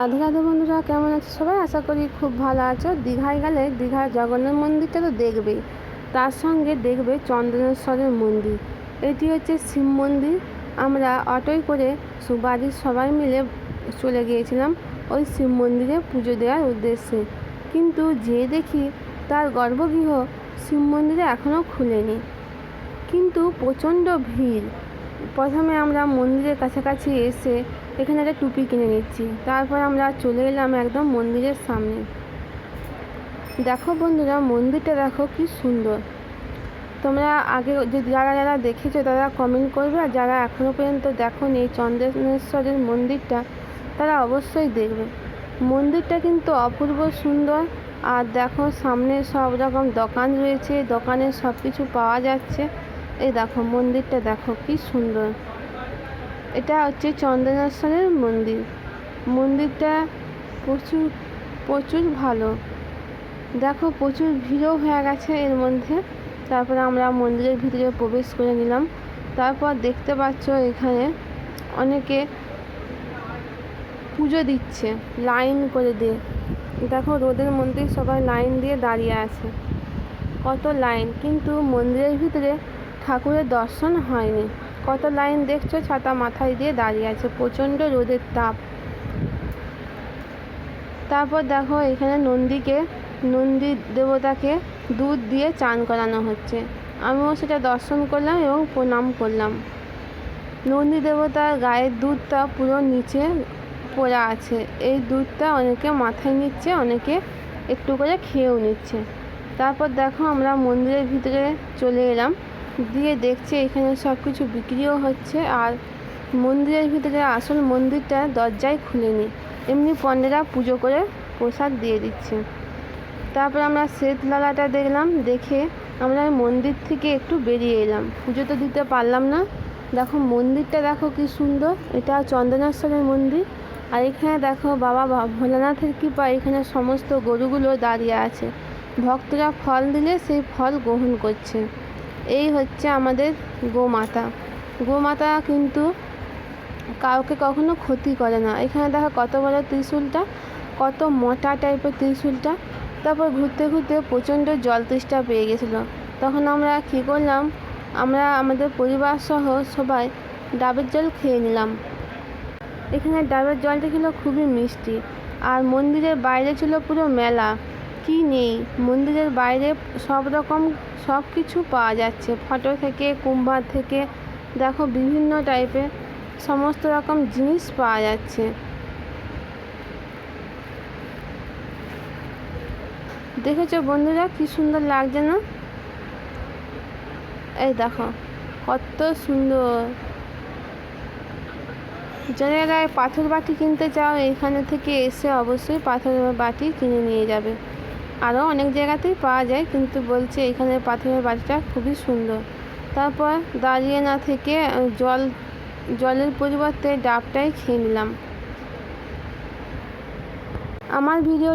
রাধে রাধে বন্ধুরা, কেমন আছো সবাই? আশা করি খুব ভালো আছো। দীঘায় গেলে দীঘার জগন্নাথ মন্দিরটা তো দেখবেই তার সঙ্গে দেখবে চন্দনেশ্বরের মন্দির। এটি হচ্ছে শিব মন্দির। আমরা অটোয় করে বাড়ির সবাই মিলে চলে গিয়েছিলাম ওই শিব মন্দিরে পুজো দেওয়ার উদ্দেশ্যে। কিন্তু যে দেখি তার গর্ভগৃহ শিব মন্দিরে এখনও খুলেনি। কিন্তু প্রচণ্ড ভিড়। প্রথমে আমরা মন্দিরের কাছাকাছি এসে এখানে একটা টুপি কিনে নিচ্ছি। তারপর আমরা চলে এলাম একদম মন্দিরের সামনে। দেখো বন্ধুরা, মন্দিরটা দেখো কি সুন্দর। তোমরা আগে যারা যারা দেখেছ তারা কমেন্ট করবে, আর যারা এখনও পর্যন্ত দেখোনি এই চন্দ্রেশ্বরের মন্দিরটা, তারা অবশ্যই দেখবে। মন্দিরটা কিন্তু অপূর্ব সুন্দর, আর দেখো সামনে সব রকম দোকান রয়েছে, দোকানে সব কিছু পাওয়া যাচ্ছে। এই দেখো, মন্দিরটা দেখো, কি সুন্দর। এটা হচ্ছে চন্দনেশ্বরের মন্দির। মন্দিরটা প্রচুর প্রচুর ভালো। দেখো, প্রচুর ভিড়ও হয়ে গেছে এর মধ্যে। তারপরে আমরা মন্দিরের ভিতরে প্রবেশ করে নিলাম। তারপর দেখতে পাচ্ছ এখানে অনেকে পুজো দিচ্ছে, লাইন করে দিয়ে। দেখো, রোদের মধ্যে সবাই লাইন দিয়ে দাঁড়িয়ে আছে। কত লাইন, কিন্তু মন্দিরের ভিতরে ঠাকুরের দর্শন হয়নি। কত লাইন দেখছ, ছাতা মাথায় দিয়ে দাঁড়িয়ে আছে, প্রচণ্ড রোদের তাপ। তারপর দেখো, এখানে নন্দীকে, নন্দী দেবতাকে দুধ দিয়ে চান করানো হচ্ছে। আমিও সেটা দর্শন করলাম এবং প্রণাম করলাম। নন্দী দেবতার গায়ের দুধটা পুরো নিচে পড়া আছে। এই দুধটা অনেকে মাথায় নিচ্ছে, অনেকে একটু করে খেয়েও নিচ্ছে। তারপর দেখো, আমরা মন্দিরের ভিতরে চলে এলাম। দিয়ে দেখছে এখানে সব কিছু বিক্রিও হচ্ছে আর মন্দিরের ভিতরে আসল মন্দিরটা দরজায় খুলেনি। এমনি পণ্ডেরা পুজো করে প্রসাদ দিয়ে দিচ্ছে। তারপর আমরা শ্বেতলালাটা দেখলাম, দেখে আমরা মন্দির থেকে একটু বেরিয়ে এলাম। পুজো তো দিতে পারলাম না। দেখো মন্দিরটা দেখো কি সুন্দর। এটা চন্দনেশ্বরের মন্দির। আর এখানে দেখো বাবা ভোলানাথের কৃপা এখানে সমস্ত গরুগুলো দাঁড়িয়ে আছে। ভক্তরা ফল দিলে সেই ফল গ্রহণ করছে। এই হচ্ছে আমাদের গোমাতা। গোমাতা কিন্তু কাউকে কখনো ক্ষতি করে না। এখানে দেখো কত বড় ত্রিশূলটা, কত মোটা টাইপের ত্রিশূলটা। তারপর ঘুরতে ঘুরতে প্রচণ্ড জল তেষ্টা পেয়ে গেছিল। তখন আমরা কী করলাম, আমরা আমাদের পরিবার সহ সবাই ডাবের জল খেয়ে নিলাম। এখানে ডাবের জলটা ছিল খুবই মিষ্টি। আর মন্দিরের বাইরে ছিল পুরো মেলা। কি নেই? মন্দিরের বাইরে সব রকম সব কিছু পাওয়া যাচ্ছে। ফটো থেকে কুম্ভার থেকে, দেখো বিভিন্ন টাইপের সমস্ত রকম জিনিস পাওয়া যাচ্ছে। দেখেছ বন্ধুরা কি সুন্দর লাগছে না? এই দেখো, কত সুন্দর। যারা পাথর বাটি কিনতে চাও, এখানে থেকে এসে অবশ্যই পাথরের বাটি কিনে নিয়ে যাবে। আরও অনেক জায়গাতেই পাওয়া যায়, কিন্তু বলছে এখানে পাথরের বাটিটা খুবই সুন্দর। তারপর দাঁড়িয়ে না থেকে জল, জলের পরিবর্তে ডাবটাই খেয়ে নিলাম। আমার ভিডিও